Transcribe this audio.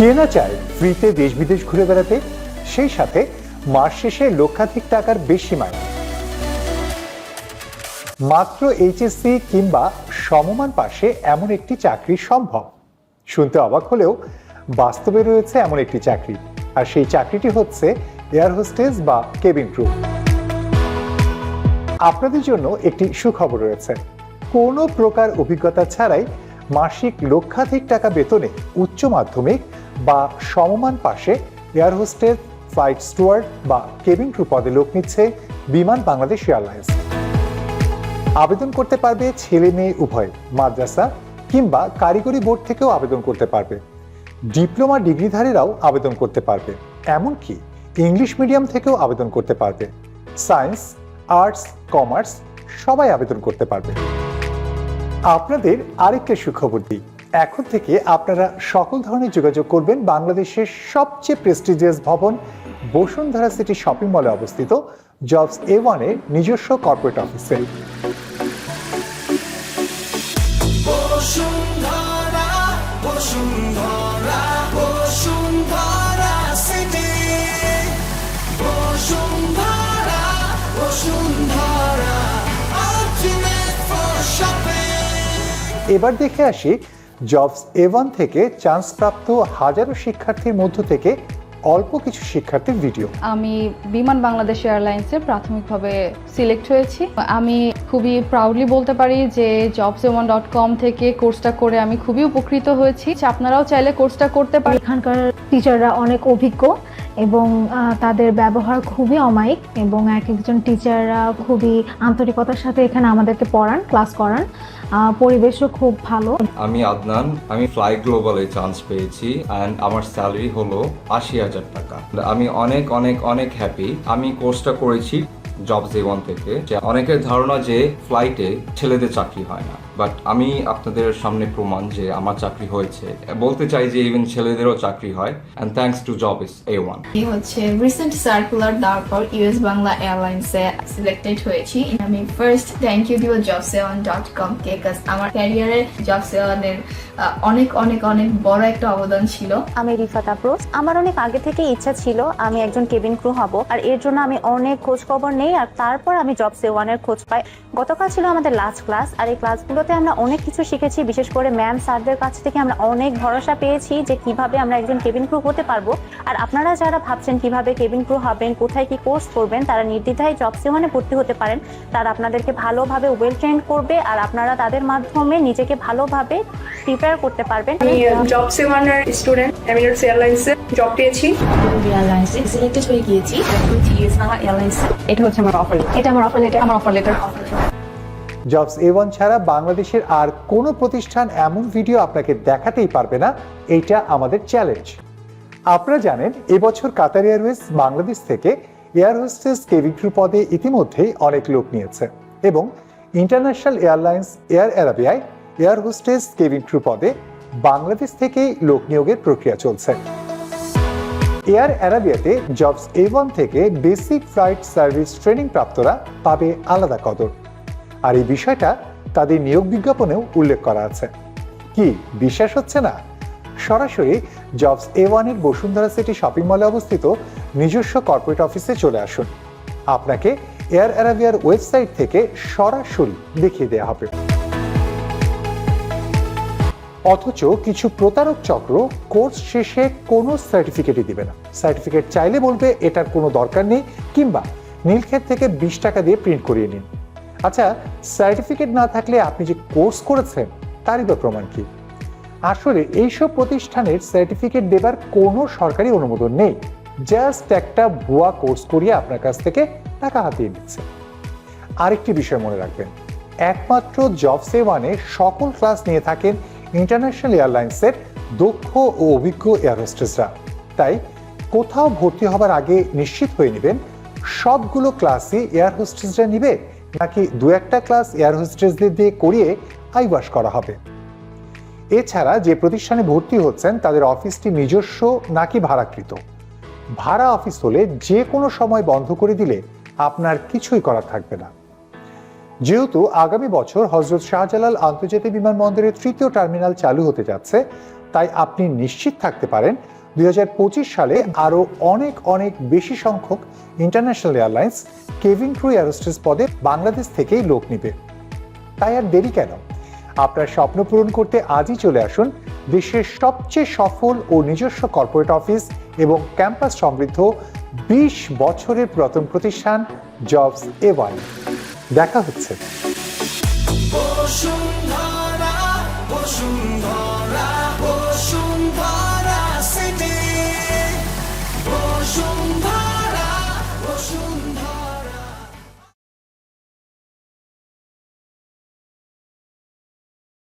কে না চায় ফ্রিতে দেশ বিদেশ ঘুরে বেড়াতে? সেই সাথে মাস শেষে লক্ষাধিক টাকার বেশি মাইনে। মাত্র এইচএসসি কিংবা সমমান পাশে এমন একটি চাকরি সম্ভব। শুনতে অবাক হলেও বাস্তবে রয়েছে এমন একটি চাকরি। আর সেই চাকরিটি হচ্ছে এয়ার হোস্টেস বা কেবিন ক্রু। আপনাদের জন্য একটি সুখবর রয়েছে। কোনো প্রকার অভিজ্ঞতা ছাড়াই মাসিক লক্ষাধিক টাকা বেতনে উচ্চ মাধ্যমিক বা সমমান পাশে এয়ার হোস্টেস ফ্লাইট স্টুয়ার্ড বা কেবিন ক্রু পদে লোক নিচ্ছে বিমান বাংলাদেশ এয়ারলাইন্স। আবেদন করতে পারবে ছেলে মেয়ে উভয়, মাদ্রাসা কিংবা কারিগরি বোর্ড থেকেও আবেদন করতে পারবে। ডিপ্লোমা ডিগ্রিধারীরাও আবেদন করতে পারবে, এমনকি ইংলিশ মিডিয়াম থেকেও আবেদন করতে পারবে। সায়েন্স, আর্টস, কমার্স সবাই আবেদন করতে পারবে। আপনাদের আরেকটা সুখবর দিই। এখন থেকে আপনারা সকল ধরনের যোগাযোগ করবেন বাংলাদেশের সবচেয়ে প্রেস্টিজিয়াস ভবন বসুন্ধরা সিটি শপিং মলে অবস্থিত জবস এ ওয়ানের নিজস্ব কর্পোরেট অফিসে এবার দেখে আসি জবস এ ওয়ান থেকে চান্স প্রাপ্ত হাজারো শিক্ষার্থীর মধ্য থেকে অল্প কিছু শিক্ষার্থীর ভিডিও। আমি বিমান বাংলাদেশ এয়ারলাইন্সে প্রাথমিকভাবে সিলেক্ট হয়েছি। আমি খুবই প্রাউডলি বলতে পারি যে জবস ওয়ান ডট কম থেকে কোর্সটা করে আমি খুবই উপকৃত হয়েছি। আপনারাও চাইলে কোর্সটা করতে পারেন। এখানকার টিচাররা অনেক অভিজ্ঞ। এবং তাদের ব্যবহার খুবই অমায়িক এবং এক একজন টিচাররা খুবই আন্তরিকতার সাথে এখানে আমাদেরকে পড়ান, ক্লাস করান। পরিবেশও খুব ভালো। আমি আদনান, আমি ফ্লাই গ্লোবালে চান্স পেয়েছি অ্যান্ড আমার স্যালারি হলো আশি হাজার টাকা। আমি অনেক অনেক অনেক হ্যাপি আমি কোর্সটা করেছি জব জীবন থেকে। অনেকের ধারণা যে ফ্লাইটে ছেলেদের চাকরি হয় না। বাট আমি আপনাদের সামনে প্রমাণ যে আমার চাকরি হয়েছে। বলতে চাই যে ইভেন ছেলেদেরও চাকরি হয়। And thanks to job is A one আমি হচ্ছে রিসেন্ট সার্কুলার দেওয়ার পর ইউএস বাংলা এয়ারলাইন্সে সিলেক্টেড হয়েছি। আমি ফার্স্ট থ্যাংক ইউ দিব জব সেওয়ান ডট কম কে কাজ আমার ক্যারিয়ারে জব সেওয়ানের অনেক অনেক অনেক বড় একটা অবদান ছিল। আমি রিফাত আফরোজ। আমার অনেক আগে থেকে ইচ্ছা ছিল আমি একজন কেবিন ক্রু হব। আর এর জন্য আমি অনেক খোঁজ খবর নেই। আর তারপর আমি জব সেওয়ানের খোঁজ পাই। গতকাল ছিল আমাদের লাস্ট ক্লাস আর এই ক্লাসগুলোতে আমরা অনেক কিছু শিখেছি বিশেষ করে ম্যাম স্যারদের কাছ থেকে আমরা অনেক ভরসা পেয়েছি যে কীভাবে আমরা একজন কেবিন ক্রু হতে পারব। আর আপনারা যারা ভাবছেন কীভাবে কেবিন ক্রু হবেন কোথায় কি কোর্স করবেন তারা নির্দ্বিধায় জব সেওয়ানে ভর্তি হতে পারেন। তারা আপনাদেরকে ভালোভাবে ওয়েল ট্রেন করবে আর আপনারা তাদের মাধ্যমে নিজেকে ভালোভাবে প্রিপেয়ার করতে পারবেন। আমি জব সেভানের স্টুডেন্ট এমিরেটস এয়ারলাইন্সে জব পেয়েছি। এয়ারলাইন্সে সিলেক্টেড হয়ে গিয়েছি। এটা হচ্ছে আমার অফার এটা আমার অফার লেটার আমার offer letter jobs A one ছাড়া বাংলাদেশের আর কোনো প্রতিষ্ঠান এমন ভিডিও আপনাকে দেখাতেই পারবে না, এইটা আমাদের চ্যালেঞ্জ আপনারা জানেন, এবছর কাতার এয়ারওয়েজ বাংলাদেশ থেকে এয়ার হোস্টেস কেবিন ক্রু পদে ইতিমধ্যেই অনেক লোক নিয়েছে এবং ইন্টারন্যাশনাল এয়ারলাইন্স এয়ার অ্যারাবিয়ায় এয়ার হোস্টেস কেবিন ক্রু পদে বাংলাদেশ থেকেই লোক নিয়োগের প্রক্রিয়া চলছে। এয়ার অ্যারাবিয়াতে জবস এ থেকে বেসিক ফ্লাইট সার্ভিস ট্রেনিং প্রাপ্তরা পাবে আলাদা কদর। আর এই বিষয়টা তাদের নিয়োগ বিজ্ঞাপনেও উল্লেখ করা আছে। কি বিশ্বাস হচ্ছে না? সরাসরি জবস এ ওয়ানের বসুন্ধরা সিটি শপিং মলে অবস্থিত নিজস্ব কর্পোরেট অফিসে চলে আসুন। আপনাকে এয়ার অ্যারাবিয়ার ওয়েবসাইট থেকে সরাসরি দেখিয়ে দেওয়া হবে। অথচ কিছু প্রতারক চক্র কোর্স শেষে কোনো সার্টিফিকেটই দিবে না। সার্টিফিকেট চাইলে বলবে, এটার কোনো দরকার নেই কিংবা, নীলক্ষেত থেকে বিশ টাকা দিয়ে প্রিন্ট করিয়ে নিন। আচ্ছা সার্টিফিকেট না থাকলে আপনি যে কোর্স করেছেন, তারই বা প্রমাণ কি? আসলে এইসব প্রতিষ্ঠানের সার্টিফিকেট দেবার কোনো সরকারি অনুমোদন নেই। জাস্ট একটা ভুয়া কোর্স করিয়ে আপনার কাছ থেকে টাকা হাতিয়ে নিচ্ছে। আরেকটি বিষয় মনে রাখবেন, একমাত্র জব সেওয়ানে সকল ক্লাস নিয়ে থাকেন ইন্টারন্যাশনাল এয়ারলাইন্সের দক্ষ ও অভিজ্ঞ এয়ার হোস্টেসরা তাই কোথাও ভর্তি হবার আগে নিশ্চিত হয়ে নেবেন, সবগুলো ক্লাসই এয়ার হোস্টেসরা নিবে নাকি দু একটা ক্লাস এয়ার হোস্টেসদের দিয়ে করিয়ে আইবাস করা হবে? এছাড়া যে প্রতিষ্ঠানে ভর্তি হচ্ছেন, তাদের অফিসটি নিজস্ব নাকি ভাড়াকৃত? ভাড়া অফিস হলে যে কোনো সময় বন্ধ করে দিলে আপনার কিছুই করার থাকবে না। যেহেতু আগামী বছর হজরত শাহজালাল আন্তর্জাতিক বিমানবন্দরের তৃতীয় টার্মিনাল চালু হতে যাচ্ছে, তাই আপনি নিশ্চিত থাকতে পারেন দুই হাজার পঁচিশ সালে আরও অনেক অনেক বেশি সংখ্যক international airlines cabin crew air hostess পদে বাংলাদেশ থেকেই লোক নিবে। তাই আর দেরি কেন? আপনার স্বপ্ন পূরণ করতে আজই চলে আসুন দেশের সবচেয়ে সফল ও নিজস্ব কর্পোরেট অফিস এবং ক্যাম্পাস সমৃদ্ধ বিশ বছরের পুরাতন প্রতিষ্ঠান জবস এ ওয়ান দেখা হচ্ছে। বসুন্ধরা বসুন্ধরা।